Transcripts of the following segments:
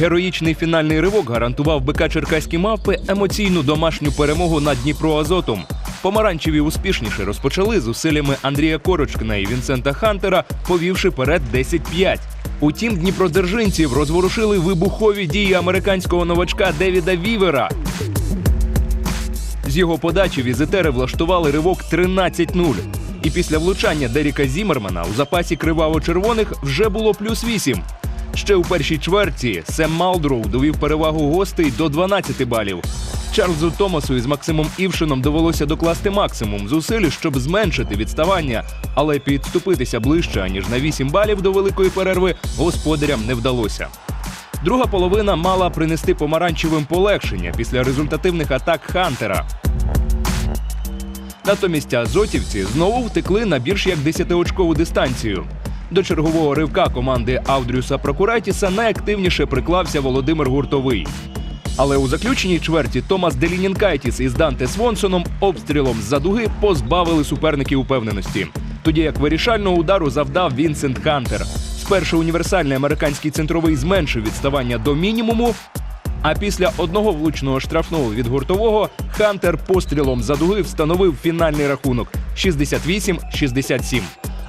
Героїчний фінальний ривок гарантував БК Черкаські мавпи емоційну домашню перемогу над Дніпро Азотом. Помаранчеві успішніше розпочали зусиллями Андрія Корочкина і Вінсента Хантера, повівши перед 10-5. Утім, дніпродержинців розворушили вибухові дії американського новачка Девіда Вівера. З його подачі візитери влаштували ривок 13-0. І після влучання Деріка Зімермана у запасі криваво-червоних вже було плюс 8. Ще у першій чверті Сем Малдроу довів перевагу гостей до 12 балів. Чарльзу Томасу із Максимом Івшином довелося докласти максимум зусиль, щоб зменшити відставання, але підступитися ближче аніж на 8 балів до великої перерви господарям не вдалося. Друга половина мала принести помаранчевим полегшення після результативних атак Хантера. Натомість азотівці знову втекли на більш як 10-очкову дистанцію. До чергового ривка команди Аудрюса Прокуратіса найактивніше приклався Володимир Гуртовий. Але у заключеній чверті Томас Делінінкайтіс із Данте Свонсоном обстрілом з-за дуги позбавили суперників упевненості. Тоді як вирішального удару завдав Вінсент Хантер. Спершу універсальний американський центровий зменшив відставання до мінімуму, а після одного влучного штрафного від гуртового Хантер пострілом за дуги встановив фінальний рахунок 68-67.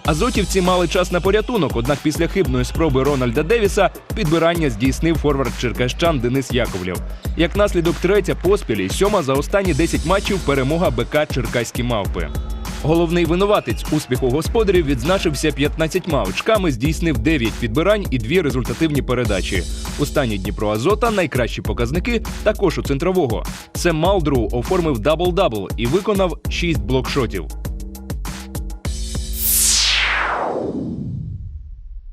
Азотівці мали час на порятунок, однак після хибної спроби Рональда Девіса підбирання здійснив форвард черкащан Денис Яковлєв. Як наслідок третя поспіль і сьома за останні 10 матчів перемога БК Черкаські мавпи. Головний винуватець успіху господарів відзначився 15 очками, здійснив 9 підбирань і 2 результативні передачі. У стані Дніпро Азота найкращі показники також у центрового. Сем Малдроу оформив дабл-дабл і виконав 6 блокшотів.